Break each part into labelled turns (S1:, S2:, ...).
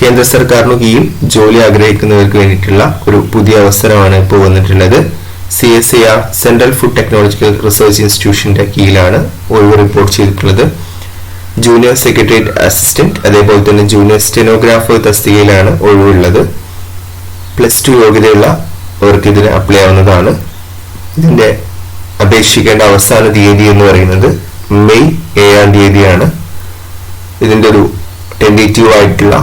S1: കേന്ദ്ര സർക്കാരിന് കീഴിൽ ജോലി ആഗ്രഹിക്കുന്നവർക്ക് വേണ്ടിയിട്ടുള്ള ഒരു പുതിയ അവസരമാണ് ഇപ്പോൾ വന്നിട്ടുള്ളത്. C S I R central food technological research ഇൻസ്റ്റിറ്റ്യൂഷന്റെ കീഴിലാണ് ഒഴിവ് റിപ്പോർട്ട് ചെയ്തിട്ടുള്ളത്. ജൂനിയർ സെക്രട്ടേറിയറ്റ് അസിസ്റ്റന്റ് അതേപോലെ തന്നെ ജൂനിയർ സ്റ്റെനോഗ്രാഫർ തസ്തികയിലാണ് ഒഴിവുള്ളത്. പ്ലസ് ടു യോഗ്യതയുള്ള അവർക്ക് ഇതിന് അപ്ലൈ ആവുന്നതാണ്. ഇതിന്റെ അപേക്ഷിക്കേണ്ട അവസാന തീയതി എന്ന് പറയുന്നത് മെയ് ഏഴാം തീയതിയാണ്. ഇതിന്റെ ഒരു ടെന്റേറ്റീവ് ആയിട്ടുള്ള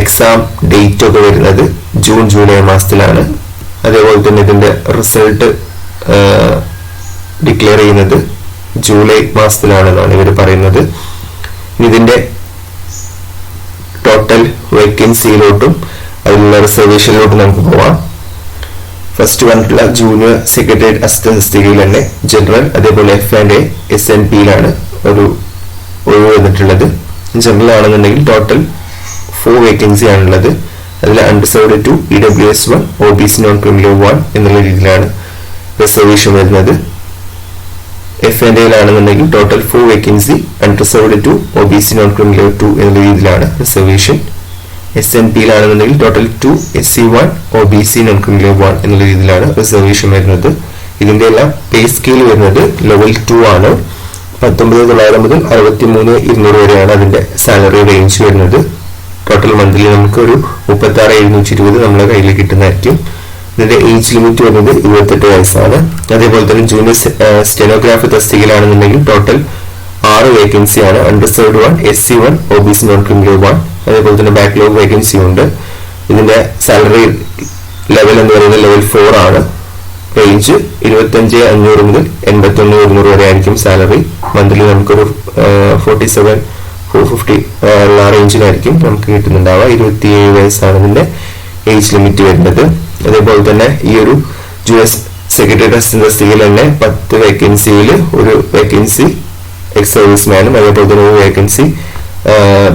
S1: എക്സാം ഡേറ്റ് ഒക്കെ വരുന്നത് ജൂൺ ജൂലൈ മാസത്തിലാണ്. അതേപോലെ തന്നെ ഇതിന്റെ റിസൾട്ട് ഡിക്ലെയർ ചെയ്യുന്നത് ജൂലൈ മാസത്തിലാണെന്നാണ് ഇവർ പറയുന്നത്. ഇനി ഇതിന്റെ ടോട്ടൽ വേക്കൻസിയിലോട്ടും അതിലുള്ള റിസർവേഷനിലോട്ടും നമുക്ക് പോവാം. ഫസ്റ്റ് വന്നിട്ടുള്ള ജൂനിയർ സെക്രട്ടേറിയറ്റ് അസിസ്റ്റന്റ് തസ്തികയിൽ തന്നെ ജനറൽ അതേപോലെ F and A S N പിയിലാണ് ഒരു ഒഴിവ് വന്നിട്ടുള്ളത്. ജനറൽ ആണെന്നുണ്ടെങ്കിൽ ടോട്ടൽ ഫോർ വേക്കൻസി ആണുള്ളത്. അതിൽ unreserved two E W S one O B C non criminal one എന്നുള്ള രീതിയിലാണ് റിസർവേഷൻ വരുന്നത്. F N എയിലാണെന്നുണ്ടെങ്കിൽ total four vacancy unreserved two O B C non criminal two എന്നുള്ള രീതിയിലാണ് reservation S N പിയിലാണെന്നുണ്ടെങ്കിൽ total two S C one O B C non criminal one എന്നുള്ള രീതിയിലാണ് reservation വരുന്നത്. ഇതിന്റെ എല്ലാം പേ സ്കെയിൽ വരുന്നത് level two ആണ്. പത്തൊമ്പത് തൊള്ളായിരം മുതൽ അറുപത്തി മൂന്ന് ഇരുന്നൂറ് വരെയാണ് അതിന്റെ സാലറി റേഞ്ച് വരുന്നത്. ടോട്ടൽ മന്ത്ലി നമുക്ക് ഒരു മുപ്പത്തി ആറ് എഴുന്നൂറ്റി ഇരുപത് നമ്മളെ കയ്യിൽ കിട്ടുന്നതായിരിക്കും. ഇതിന്റെ ഏജ് ലിമിറ്റ് വരുന്നത് ഇരുപത്തെട്ട് വയസ്സാണ്. അതേപോലെ തന്നെ ജൂനിയർ സ്റ്റെനോഗ്രാഫി തസ്തികയിലാണെന്നുണ്ടെങ്കിൽ ടോട്ടൽ ആറ് വേക്കൻസി ആണ്. Unreserved one S C one O B C non criminal one അതേപോലെ തന്നെ ബാക്ക്ലോഗ് വേക്കൻസി ഉണ്ട്. ഇതിന്റെ സാലറി ലെവൽ എന്ന് പറയുന്നത് ലെവൽ ഫോർ ആണ്. റേഞ്ച് ഇരുപത്തഞ്ച് അഞ്ഞൂറ് മുതൽ എൺപത്തി ഒന്ന് ഇരുന്നൂറ് വരെ ആയിരിക്കും സാലറി മന്ത്ലി നമുക്കൊരു ഫോർട്ടി സെവൻ ഫോർ ഫിഫ്റ്റി ഉള്ള റേഞ്ചിലായിരിക്കും നമുക്ക് കിട്ടുന്നുണ്ടാവുക ഇരുപത്തിയേഴ് വയസ്സാണ് ഇതിന്റെ ഏജ് ലിമിറ്റ് വരുന്നത്. അതേപോലെ തന്നെ ഈ ഒരു ജു എസ് സെക്രട്ടറി തസ്തികയിൽ തന്നെ പത്ത് വേക്കൻസിയിൽ ഒരു വേക്കൻസി എക്സ് സർവീസ് മാനും അതേപോലെ തന്നെ ഒരു വേക്കൻസി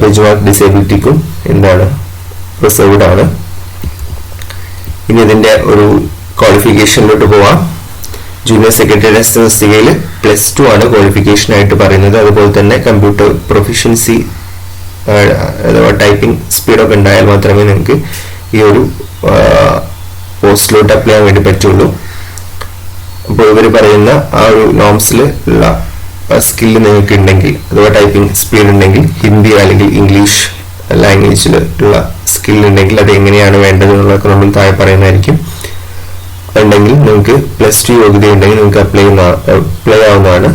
S1: ബെഞ്ച്മാർക്ക് ഡിസേബിലിറ്റിക്കും എന്താണ് റിസർവ്ഡ് ആണ്. ഇനി ഇതിന്റെ ഒരു ക്വാളിഫിക്കേഷനിലോട്ട് പോവാം. ജൂനിയർ സെക്രട്ടറി തസ്തികയിൽ പ്ലസ് ടു ആണ് ക്വാളിഫിക്കേഷൻ ആയിട്ട് പറയുന്നത്. അതുപോലെ തന്നെ കമ്പ്യൂട്ടർ പ്രൊഫിഷ്യൻസി അഥവാ ടൈപ്പിംഗ് സ്പീഡൊക്കെ ഉണ്ടായാൽ മാത്രമേ നിങ്ങൾക്ക് ഈ ഒരു പോസ്റ്റിലോട്ട് അപ്ലൈ ചെയ്യാൻ വേണ്ടി പറ്റുള്ളൂ. അപ്പോൾ ഇവർ പറയുന്ന ആ ഒരു നോംസിൽ ഉള്ള സ്കില്ല് നിങ്ങൾക്ക് ഉണ്ടെങ്കിൽ അഥവാ ടൈപ്പിംഗ് സ്പീഡ് ഉണ്ടെങ്കിൽ ഹിന്ദി അല്ലെങ്കിൽ ഇംഗ്ലീഷ് ലാംഗ്വേജിൽ ഉള്ള സ്കിൽ ഉണ്ടെങ്കിൽ അത് എങ്ങനെയാണ് വേണ്ടത് എന്നുള്ളതൊക്കെ നമ്മൾ താഴെ പറയുന്നതായിരിക്കും. ഉണ്ടെങ്കിൽ നിങ്ങൾക്ക് പ്ലസ് ടു യോഗ്യത ഉണ്ടെങ്കിൽ നിങ്ങൾക്ക് അപ്ലൈ അപ്ലൈ ആവുന്നതാണ്.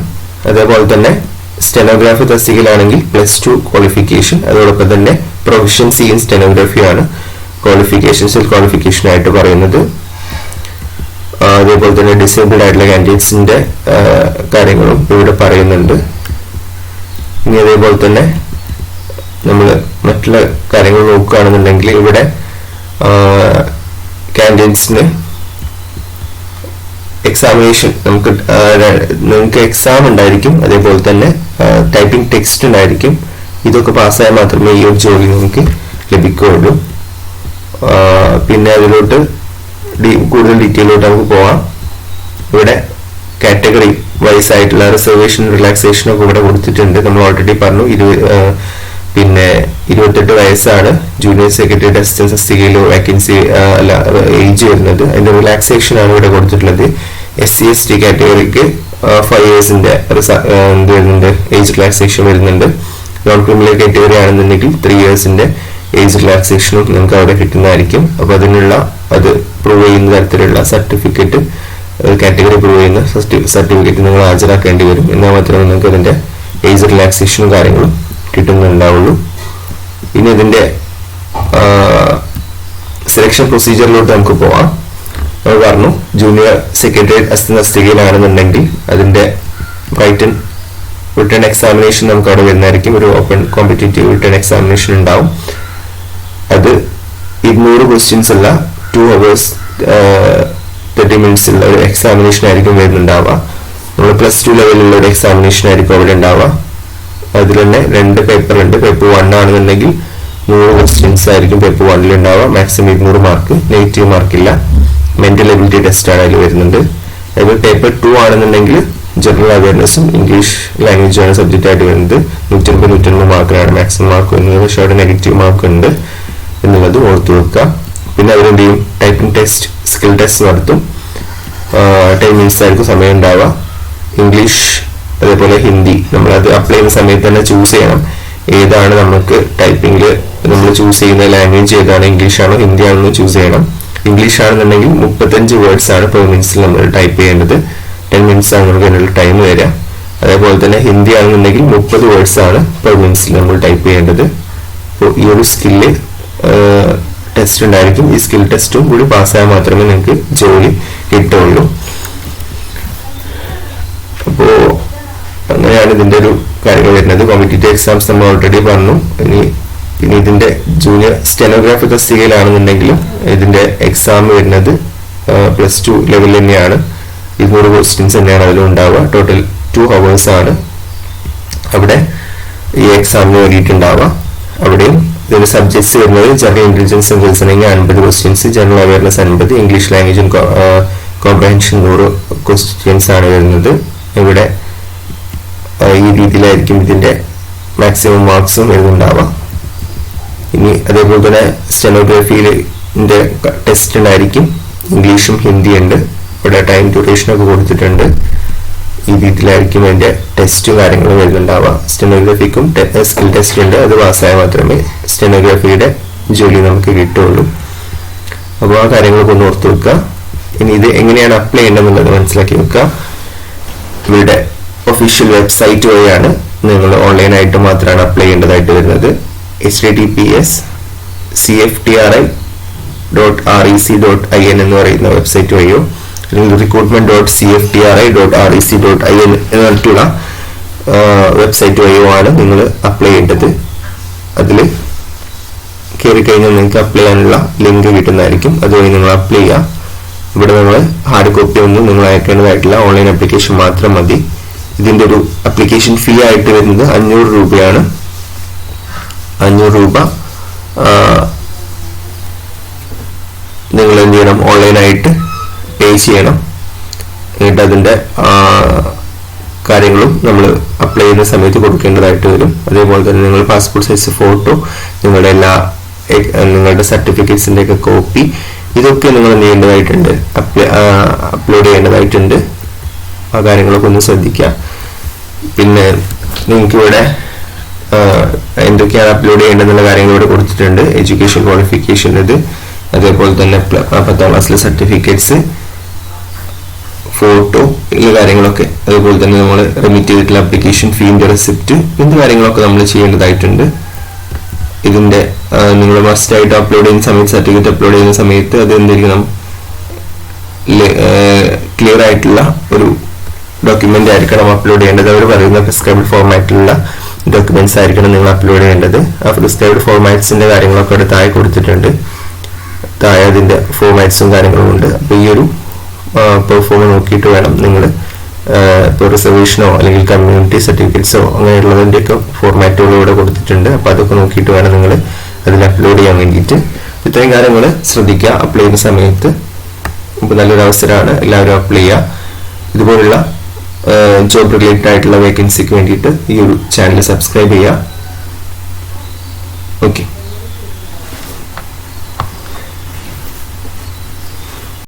S1: അതേപോലെ തന്നെ സ്റ്റെനോഗ്രാഫി തസ്തികയിലാണെങ്കിൽ പ്ലസ് ടു ക്വാളിഫിക്കേഷൻ അതോടൊപ്പം തന്നെ പ്രൊഫഷൻസി ഇൻ സ്റ്റെനോഗ്രാഫിയാണ് ക്വാളിഫിക്കേഷൻസിൽ ക്വാളിഫിക്കേഷൻ ആയിട്ട് പറയുന്നത്. അതേപോലെ തന്നെ ഡിസേബിൾഡ് ആയിട്ടുള്ള കാൻഡിഡേറ്റ്സിന്റെ കാര്യങ്ങളും ഇവിടെ പറയുന്നുണ്ട്. ഇനി അതേപോലെ തന്നെ നമ്മൾ മറ്റുള്ള കാര്യങ്ങൾ നോക്കുകയാണെന്നുണ്ടെങ്കിൽ ഇവിടെ കാൻഡിഡേറ്റ്സിന് എക്സാമിനേഷൻ നമുക്ക് നിങ്ങൾക്ക് എക്സാം ഉണ്ടായിരിക്കും. അതേപോലെ തന്നെ ടൈപ്പിംഗ് ടെക്സ്റ്റ് ഉണ്ടായിരിക്കും. ഇതൊക്കെ പാസ്സായാൽ മാത്രമേ ഈ ഒരു ജോലി നിങ്ങൾക്ക് ലഭിക്കുകയുള്ളൂ. പിന്നെ അതിലോട്ട് കൂടുതൽ ഡീറ്റെയിലോട്ട് നമുക്ക് പോവാം. ഇവിടെ കാറ്റഗറി വൈസ് ആയിട്ടുള്ള റിസർവേഷൻ റിലാക്സേഷൻ ഒക്കെ ഇവിടെ കൊടുത്തിട്ടുണ്ട്. നമ്മൾ ഓൾറെഡി പറഞ്ഞു ഇരുപത് പിന്നെ ഇരുപത്തെട്ട് വയസ്സാണ് ജൂനിയർ സെക്രട്ടറി അസിസ്റ്റന്റ് തസ്തികയിൽ വേക്കൻസി അല്ല ഏജ് വരുന്നത്. അതിന്റെ റിലാക്സേഷൻ ആണ് ഇവിടെ കൊടുത്തിട്ടുള്ളത്. എസ് സി എസ് ടി കാറ്റഗറിക്ക് ഫൈവ് ഇയേഴ്സിന്റെ എന്ത് വരുന്നുണ്ട്? ഏജ് റിലാക്സേഷൻ വരുന്നുണ്ട്. നോൺ ക്രിമിനൽ കാറ്റഗറി ആണെന്നുണ്ടെങ്കിൽ ത്രീ ഇയേഴ്സിന്റെ ഏജ് റിലാക്സേഷനും നിങ്ങൾക്ക് അവിടെ കിട്ടുന്നതായിരിക്കും. അപ്പോൾ അതിനുള്ള അത് പ്രൂവ് ചെയ്യുന്ന തരത്തിലുള്ള സർട്ടിഫിക്കറ്റ് കാറ്റഗറി പ്രൂവ് ചെയ്യുന്ന സർട്ടിഫിക്കറ്റ് നിങ്ങൾ ഹാജരാക്കേണ്ടി വരും. എന്നാൽ മാത്രമേ നിങ്ങൾക്ക് അതിന്റെ ഏജ് റിലാക്സേഷനും കാര്യങ്ങളും കിട്ടുന്നുണ്ടാവുള്ളൂ. ഇനി ഇതിന്റെ സെലക്ഷൻ പ്രൊസീജിയറിലോട്ട് നമുക്ക് പോവാം. നമ്മൾ പറഞ്ഞു ജൂനിയർ സെക്രട്ടേറിയറ്റ് അസിസ്റ്റന്റ് തസ്തികയിലാണെന്നുണ്ടെങ്കിൽ അതിന്റെ റൈറ്റൻ റിട്ടേൺ എക്സാമിനേഷൻ നമുക്ക് അവിടെ വരുന്നതായിരിക്കും. ഒരു ഓപ്പൺ കോമ്പറ്റേറ്റീവ് റിട്ടേൺ എക്സാമിനേഷൻ ഉണ്ടാവും. അത് ഇരുന്നൂറ് ക്വസ്റ്റ്യൻസ് അല്ല ടു അവേഴ്സ് തേർട്ടി മിനിറ്റ്സ് ഉള്ള ഒരു എക്സാമിനേഷൻ ആയിരിക്കും വരുന്നുണ്ടാവുക. നമ്മൾ പ്ലസ് ടു ലെവലിലുള്ള ഒരു എക്സാമിനേഷൻ ആയിരിക്കും അവിടെ ഉണ്ടാവുക. അതിൽ തന്നെ രണ്ട് പേപ്പർ ഉണ്ട് പേപ്പർ വൺ ആണെന്നുണ്ടെങ്കിൽ നൂറ് ക്വസ്റ്റ്യൻസ് ആയിരിക്കും പേപ്പർ വണ്ണിൽ ഉണ്ടാവുക. മാക്സിമം ഇരുന്നൂറ് മാർക്ക് നെഗറ്റീവ് മാർക്കില്ല മെന്റൽ എബിലിറ്റി ടെസ്റ്റ് ആണ് അതിൽ വരുന്നുണ്ട് അതേപോലെ പേപ്പർ ടു ആണെന്നുണ്ടെങ്കിൽ ജനറൽ അവയർനെസ്സും ഇംഗ്ലീഷ് ലാംഗ്വേജാണ് സബ്ജക്റ്റ് ആയിട്ട് വരുന്നത്. നൂറ്റൻപത് നൂറ്റൻപത് മാർക്കിനാണ് മാക്സിമം മാർക്ക് വരുന്നത്. പക്ഷേ അവിടെ നെഗറ്റീവ് മാർക്ക് ഉണ്ട് എന്നുള്ളത് ഓർത്തു വെക്കുക. പിന്നെ അവരെന്ത് ചെയ്യും? ടൈപ്പിംഗ് ടെസ്റ്റ് സ്കിൽ ടെസ്റ്റ് നടത്തും. മിനിറ്റ്സ് ആയിരിക്കും സമയം ഉണ്ടാവുക. ഇംഗ്ലീഷ് അതേപോലെ ഹിന്ദി. നമ്മളത് അപ്ലൈ ചെയ്യുന്ന സമയത്ത് തന്നെ ചൂസ് ചെയ്യണം. ഏതാണ് നമുക്ക് ടൈപ്പിംഗിൽ നമ്മൾ ചൂസ് ചെയ്യുന്ന ലാംഗ്വേജ് ഏതാണ് ഇംഗ്ലീഷ് ആണോ ഹിന്ദി ആണോ ചൂസ് ചെയ്യണം. ഇംഗ്ലീഷ് ആണെന്നുണ്ടെങ്കിൽ മുപ്പത്തഞ്ച് വേർഡ്സ് ആണ് പെർ മിനിറ്റ്സിൽ നമ്മൾ ടൈപ്പ് ചെയ്യേണ്ടത്. ടെൻ മിനിറ്റ്സ് ആണ് നമുക്ക് അതിനുള്ള ടൈം വരിക. അതേപോലെ തന്നെ ഹിന്ദി ആണെന്നുണ്ടെങ്കിൽ മുപ്പത് വേർഡ്സ് ആണ് പെർ മിനിറ്റ്സിൽ നമ്മൾ ടൈപ്പ് ചെയ്യേണ്ടത്. അപ്പോൾ ഈ ഒരു സ്കില്ല് ടെസ്റ്റ് ഉണ്ടായിരിക്കും. ഈ സ്കിൽ ടെസ്റ്റും കൂടി പാസ്സായാൽ മാത്രമേ നിങ്ങൾക്ക് ജോലി കിട്ടുള്ളൂ അപ്പോൾ അങ്ങനെയാണ് ഇതിന്റെ ഒരു കാര്യങ്ങൾ വരുന്നത്. കോമ്പറ്റേറ്റീവ് എക്സാംസ് നമ്മൾ ഓൾറെഡി പറഞ്ഞു. ഇനി പിന്നെ ഇതിന്റെ ജൂനിയർ സ്റ്റെനോഗ്രാഫി തസ്തികയിലാണെന്നുണ്ടെങ്കിലും ഇതിന്റെ എക്സാം വരുന്നത് പ്ലസ് ടു ലെവലിൽ തന്നെയാണ്. ഇരുന്നൂറ് ക്വസ്റ്റ്യൻസ് തന്നെയാണ് അതിലുണ്ടാവുക ടോട്ടൽ ടു ഹവേഴ്സ് ആണ് അവിടെ ഈ എക്സാമിന് വേണ്ടിയിട്ടുണ്ടാവുക. അവിടെയും ഇതിന്റെ സബ്ജക്ട്സ് വരുന്നത് ജനറൽ ഇന്റലിജൻസ് ആൻഡ് റീസണിങ് അൻപത് ക്വസ്റ്റ്യൻസ് ജനറൽ അവയർനെസ് അൻപത് ഇംഗ്ലീഷ് ലാംഗ്വേജ് കോംപ്രഹെൻഷൻ നൂറ് ക്വസ്റ്റ്യൻസ് ആണ് വരുന്നത്. ഇവിടെ ഈ രീതിയിലായിരിക്കും ഇതിന്റെ മാക്സിമം മാർക്സും വരുന്നുണ്ടാവുക ഇനി അതേപോലെ തന്നെ സ്റ്റെനോഗ്രാഫിയിലെ ടെസ്റ്റ് ഉണ്ടായിരിക്കും. ഇംഗ്ലീഷും ഹിന്ദി ഉണ്ട്. ഇവിടെ ടൈം ഡ്യൂറേഷൻ ഒക്കെ കൊടുത്തിട്ടുണ്ട്. ഈ രീതിയിലായിരിക്കും അതിന്റെ ടെസ്റ്റ് കാര്യങ്ങളും വരുന്നുണ്ടാവുക സ്റ്റെനോഗ്രാഫിക്കും സ്കിൽ ടെസ്റ്റ് ഉണ്ട് അത് പാസ്സായാൽ മാത്രമേ സ്റ്റെനോഗ്രാഫിയുടെ ജോലി നമുക്ക് കിട്ടുള്ളൂ അപ്പോൾ ആ കാര്യങ്ങളൊക്കെ ഒന്ന് ഓർത്ത് വെക്കുക. ഇനി ഇത് എങ്ങനെയാണ് അപ്ലൈ ചെയ്യേണ്ടതെന്നുള്ളത് മനസ്സിലാക്കി വെക്കുക. ഇവരുടെ ഒഫീഷ്യൽ വെബ്സൈറ്റ് വഴിയാണ് നിങ്ങൾ ഓൺലൈനായിട്ട് മാത്രമാണ് അപ്ലൈ ചെയ്യേണ്ടതായിട്ട് വരുന്നത്. H D T P S C F T R I dot R E C dot I N എന്ന് പറയുന്ന വെബ്സൈറ്റ് വഴിയോ അല്ലെങ്കിൽ recruitment dot C F T R I dot R E C dot I N എന്ന് പറഞ്ഞിട്ടുള്ള website വഴിയോ ആണ് നിങ്ങൾ apply ചെയ്യേണ്ടത്. അതിൽ കയറി കഴിഞ്ഞാൽ നിങ്ങൾക്ക് അപ്ലൈ ചെയ്യാനുള്ള ലിങ്ക് കിട്ടുന്നതായിരിക്കും. അതുവഴി നിങ്ങൾ അപ്ലൈ ചെയ്യുക. ഇവിടെ നിങ്ങൾ ഹാർഡ് കോപ്പി ഒന്നും നിങ്ങൾ അയക്കേണ്ടതായിട്ടില്ല. ഓൺലൈൻ ആപ്ലിക്കേഷൻ മാത്രം മതി. ഇതിന്റെ ഒരു അപ്ലിക്കേഷൻ ഫീ ആയിട്ട് വരുന്നത് അഞ്ഞൂറ് രൂപയാണ്. അഞ്ഞൂറ് രൂപ നിങ്ങൾ എന്ത് ചെയ്യണം? ഓൺലൈനായിട്ട് പേ ചെയ്യണം. എന്നിട്ട് അതിന്റെ കാര്യങ്ങളും നമ്മൾ അപ്ലൈ ചെയ്യുന്ന സമയത്ത് കൊടുക്കേണ്ടതായിട്ട് വരും. അതേപോലെ തന്നെ നിങ്ങൾ പാസ്പോർട്ട് സൈസ് ഫോട്ടോ നിങ്ങളുടെ എല്ലാ നിങ്ങളുടെ സർട്ടിഫിക്കറ്റ്സിന്റെ ഒക്കെ കോപ്പി ഇതൊക്കെ നിങ്ങൾ ചെയ്യേണ്ടതായിട്ടുണ്ട്? അപ്ലോഡ് ചെയ്യേണ്ടതായിട്ടുണ്ട്. ആ കാര്യങ്ങളൊക്കെ ഒന്ന് ശ്രദ്ധിക്കുക. പിന്നെ നിങ്ങൾക്ക് ഇവിടെ എന്തൊക്കെയാണ് അപ്ലോഡ് ചെയ്യേണ്ടതെന്നുള്ള കാര്യങ്ങൾ ഇവിടെ കൊടുത്തിട്ടുണ്ട്. എഡ്യൂക്കേഷൻ ക്വാളിഫിക്കേഷൻ ഇത്. അതേപോലെ തന്നെ പത്താം ക്ലാസ്സിലെ സർട്ടിഫിക്കറ്റ്സ് ഫോട്ടോ ഈ കാര്യങ്ങളൊക്കെ. അതുപോലെ തന്നെ നമ്മൾ റെമിറ്റ് ചെയ്തിട്ടുള്ള അപ്ലിക്കേഷൻ ഫീന്റെ റെസിപ്റ്റ് ഇങ്ങനത്തെ കാര്യങ്ങളൊക്കെ നമ്മൾ ചെയ്യേണ്ടതായിട്ടുണ്ട്. ഇതിന്റെ നിങ്ങൾ മസ്റ്റ് ആയിട്ട് അപ്ലോഡ് ചെയ്യുന്ന സമയത്ത് സർട്ടിഫിക്കറ്റ് അപ്ലോഡ് ചെയ്യുന്ന സമയത്ത് അത് എന്തായിരിക്കണം? ക്ലിയർ ആയിട്ടുള്ള ഒരു ഡോക്യുമെന്റ് ആയിരിക്കണം അപ്ലോഡ് ചെയ്യേണ്ടത്. അവർ പറയുന്ന പ്രിസ്ക്രൈബ്ഡ് ഫോർമാറ്റിലുള്ള ഡോക്യുമെന്റ്സ് ആയിരിക്കണം നിങ്ങൾ അപ്ലോഡ് ചെയ്യേണ്ടത്. ആ പ്രിസ്ക്രൈബ്ഡ് ഫോർമാറ്റ്സിന്റെ കാര്യങ്ങളൊക്കെ അവിടെ താഴെ കൊടുത്തിട്ടുണ്ട്. താഴെ അതിന്റെ ഫോർമാറ്റ്സും കാര്യങ്ങളും ഉണ്ട്. അപ്പൊ ഈ ഒരു പെർഫോം നോക്കിയിട്ട് വേണം നിങ്ങൾ ഇപ്പോൾ റിസർവേഷനോ അല്ലെങ്കിൽ കമ്മ്യൂണിറ്റി സർട്ടിഫിക്കറ്റ്സോ അങ്ങനെയുള്ളതിന്റെയൊക്കെ ഫോർമാറ്റുകൾ ഇവിടെ കൊടുത്തിട്ടുണ്ട്. അപ്പോൾ അതൊക്കെ നോക്കിയിട്ട് വേണം നിങ്ങൾ അതിൽ അപ്ലോഡ് ചെയ്യാൻ വേണ്ടിയിട്ട്. ഇത്രയും കാര്യങ്ങൾ ശ്രദ്ധിക്കുക. അപ്ലൈ ചെയ്യുന്ന സമയത്ത് ഇപ്പോൾ നല്ലൊരു അവസരമാണ്. എല്ലാവരും അപ്ലൈ ചെയ്യുക. ഇതുപോലുള്ള ജോബ് റിലേറ്റഡ് ആയിട്ടുള്ള വേക്കൻസിക്ക് വേണ്ടിയിട്ട് ഈ ഒരു ചാനൽ സബ്സ്ക്രൈബ് ചെയ്യുക. ഓക്കെ